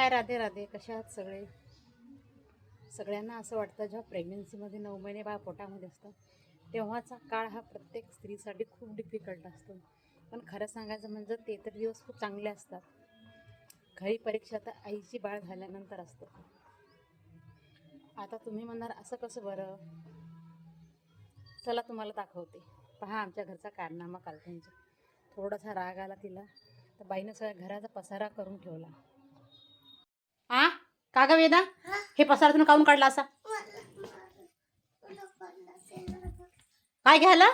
हाय राधे राधे. कशा आहात सगळे? सगळ्यांना असं वाटतं जेव्हा प्रेग्नन्सीमध्ये नऊ महिने बाळ पोटामध्ये असतं तेव्हाचा काळ हा प्रत्येक स्त्रीसाठी खूप डिफिकल्ट असतो. पण खरं सांगायचं म्हणजे ते तर दिवस खूप चांगले असतात. घरी परीक्षा तर आईची बाळ झाल्यानंतर असतं. आता तुम्ही म्हणणार असं कसं बरं? चला तुम्हाला दाखवते. पहा आमच्या घरचा कारनामा काल त्यांचा थोडासा राग आला तिला. तर बाईनं सगळ्या घराचा पसारा करून ठेवला. का ग वेदा? हे पसार तुम्ही काऊन काढला असा? काय घ्यायला?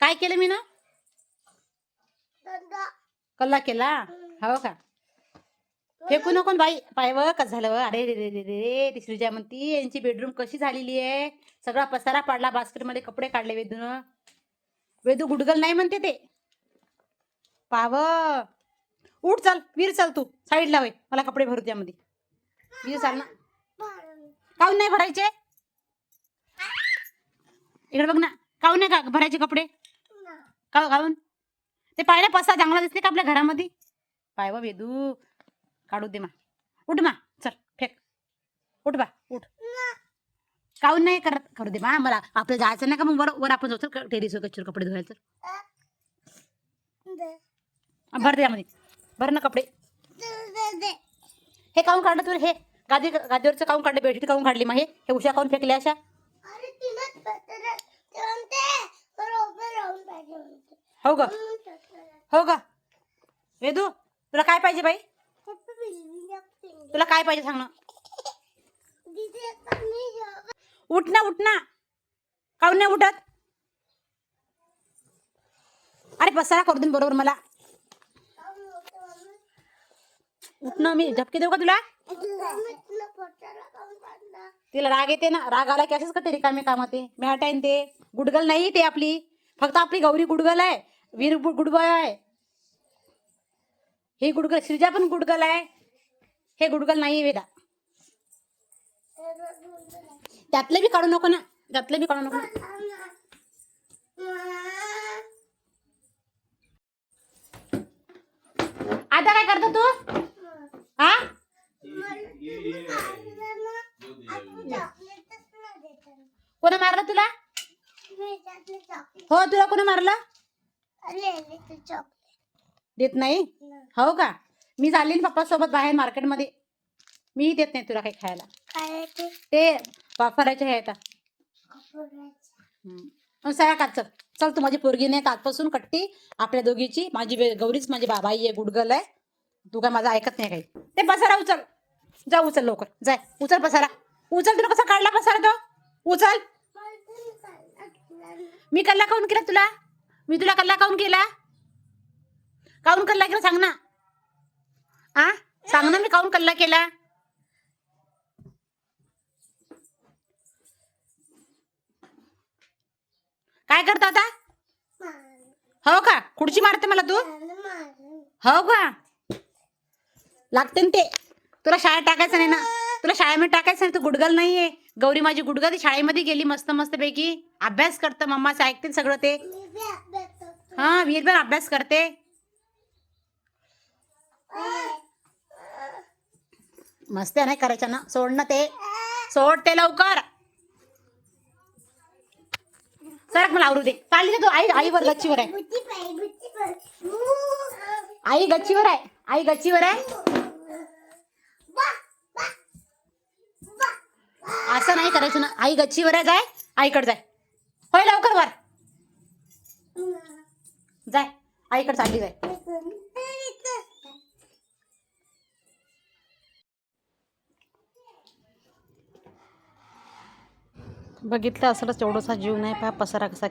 काय केलं मी ना कल्ला केला? हो का? फेकू नको बाई. पाय व कसं झालं अरे रे रे रे रे ती श्रीजा म्हणती यांची बेडरूम कशी झालेली आहे? सगळा पसारा पाडला बास्केटमध्ये कपडे काढले वेदून. वेदू गुडगल नाही म्हणते ते. पाव उठ चाल वीर चाल तू. साईडला होय मला कपडे भरू त्यामध्ये वीर चाल ना. काऊन नाही भरायचे? इकडे बघ ना. काऊन नाही का भरायचे कपडे? का काऊन? ते पाहिलं पसा चांगला दिसते का आपल्या घरामध्ये? पाय व वेदू. काढू दे मा. उठ मा. चल फेक. उठ बा. उठ. काऊन नाही करत? करू दे मा. मला आपलं जायचं नाही का मग वर वर आपण जाऊ. चल टेरिसवर गच्चीवर कपडे धुवायचं भर दे यामध्ये. भर ना कपडे. हे काऊन काढलं तुला हे गादी गादीवरचं काऊन काढलं? बेडशीट काऊन काढली मग हे? उशा काऊन फेकले अशा? हो ग. हो ग. वेदू तुला काय पाहिजे बाई? तुला काय पाहिजे सांग ना. उठ ना उठ ना. काऊन नाही उठत? अरे पसारा करू दे ना बरोबर मला. उठणं मी झपके देऊ का तुला? तिला राग येते ना. राग आला की असंच करते रिकामे कामात? ते मॅटाईन ते. गुडगल नाही ते आपली. फक्त आपली गौरी गुडगल आहे. वीर गु- गुडबॉय आहे. हे गुडगल श्रीजा पण गुडगल आहे. हे गुडगल नाही वेदा. त्यातलं बी काढू नको ना. त्यातलं बी काढू नको ना. आता काय करतो तू? हा? कोण मारलं तुला? हो तुला कोण मारलं? देत नाही? हो का? मी चालली ना पप्पा सोबत बाहेर मार्केटमध्ये. मी देत नाही तुला काही खायला. ते वापरायचे आहे आता सगळ्या काच चल. तू माझी पोरगी नाही आजपासून कट्टी. आपल्या दोघीची. माझी बे- गौरीच माझी बाबाई आहे गुडगल आहे. तू काय माझं ऐकत नाही काही. पसारा उचल. जा उचल लवकर. जाय उचल पसारा. उचल तुला कसा काढला पसारा तो? उचल. मी कल्ला काऊन केला तुला? मी तुला कल्ला काऊन केला? काऊन कल्ला केला सांग ना. आ? सांग ना मी काऊन कल्ला केला? काय करतो आता? हो का? खुर्ची मारते मला तू? हो का? लागते ना ते. तुला शाळेत टाकायचं नाही ना? तुला शाळेमध्ये टाकायचं नाही तू गुडगल नाहीये. गौरी माझी गुडगल ती शाळेमध्ये गेली मस्त मस्त पैकी. अभ्यास करतं मम्माचं ऐकते सगळं ते. हा वीर पण अभ्यास करते. मस्त नाही करायचं ना? सोड ना ते. सोड ते लवकर. सरक मला आवरू दे. चालली ना तू. आई आईवर गच्चीवर आहे. आई गच्चीवर आहे. आई गच्चीवर आहे असं नाही करायचं ना आई गच्चीवर जाय. आईकडे जाय. होय लवकर वर. जाय. आईकडे चालली जाय. बघितलं असलंच एवढंसा जीव नाही पहा पसारा कसा